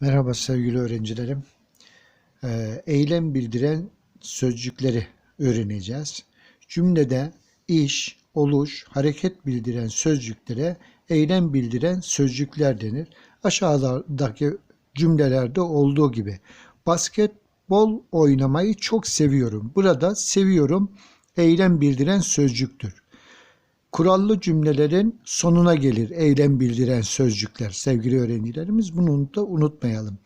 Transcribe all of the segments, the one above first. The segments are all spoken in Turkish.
Merhaba sevgili öğrencilerim. Ee, eylem bildiren sözcükleri öğreneceğiz. Cümlede iş, oluş, hareket bildiren sözcüklere eylem bildiren sözcükler denir. Aşağıdaki cümlelerde olduğu gibi basketbol oynamayı çok seviyorum. Burada seviyorum eylem bildiren sözcüktür. Kurallı cümlelerin sonuna gelir eylem bildiren sözcükler sevgili öğrencilerimiz. Bunu da unutmayalım.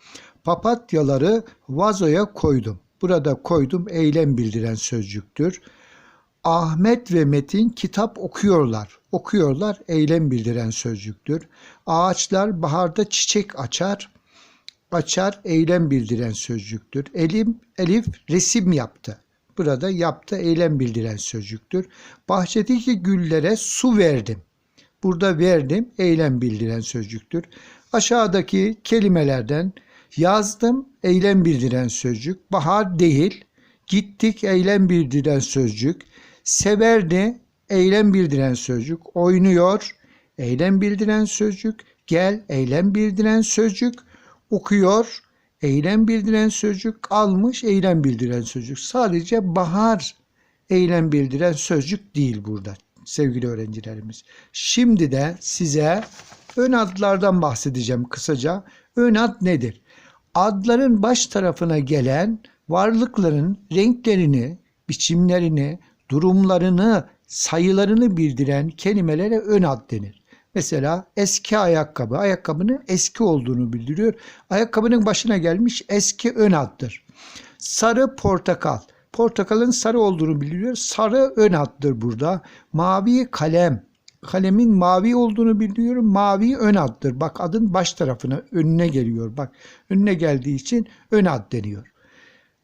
Papatyaları vazoya koydum. Burada koydum eylem bildiren sözcüktür. Ahmet ve Metin kitap okuyorlar. Okuyorlar eylem bildiren sözcüktür. Ağaçlar baharda çiçek açar. Açar eylem bildiren sözcüktür. Elim Elif resim yaptı. Burada yaptı eylem bildiren sözcüktür. Bahçedeki güllere su verdim. Burada verdim eylem bildiren sözcüktür. Aşağıdaki kelimelerden yazdım eylem bildiren sözcük. Bahar değil. Gittik eylem bildiren sözcük. Severdi eylem bildiren sözcük. Oynuyor eylem bildiren sözcük. Gel eylem bildiren sözcük. Okuyor eylem bildiren sözcük. Almış eylem bildiren sözcük. Sadece bahar eylem bildiren sözcük değil burada sevgili öğrencilerimiz. Şimdi de size ön adlardan bahsedeceğim kısaca. Ön ad nedir? Adların baş tarafına gelen varlıkların renklerini, biçimlerini, durumlarını, sayılarını bildiren kelimelere ön ad denir. Mesela eski ayakkabı, ayakkabının eski olduğunu bildiriyor. Ayakkabının başına gelmiş eski ön addır. Sarı portakal, portakalın sarı olduğunu bildiriyor. Sarı ön addır burada. Mavi kalem, kalemin mavi olduğunu bildiriyorum. Mavi ön addır. Bak adın baş tarafına önüne geliyor. Bak önüne geldiği için ön ad deniyor.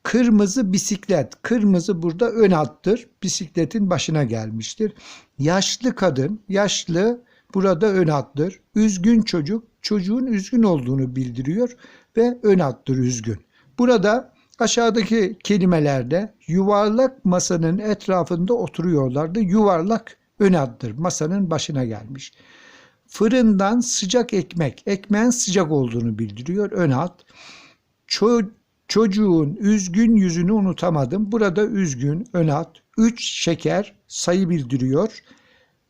Kırmızı bisiklet. Kırmızı burada ön addır. Bisikletin başına gelmiştir. Yaşlı kadın. Yaşlı burada ön addır. Üzgün çocuk. Çocuğun üzgün olduğunu bildiriyor ve ön addır üzgün. Burada aşağıdaki kelimelerde yuvarlak masanın etrafında oturuyorlardı. Yuvarlak ön addır. Masanın başına gelmiş. Fırından sıcak ekmek. Ekmeğin sıcak olduğunu bildiriyor. Ön ad. Ço- çocuğun üzgün yüzünü unutamadım. Burada üzgün, ön ad. 3 şeker sayı bildiriyor.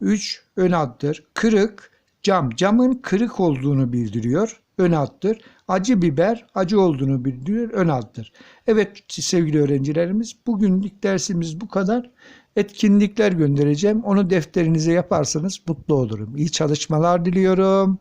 3 ön addır. Kırık, cam. Camın kırık olduğunu bildiriyor. Ön addır. Acı biber acı olduğunu bildiriyor. Ön addır. Evet sevgili öğrencilerimiz bugünlük dersimiz bu kadar. Etkinlikler göndereceğim. Onu defterinize yaparsanız mutlu olurum. İyi çalışmalar diliyorum.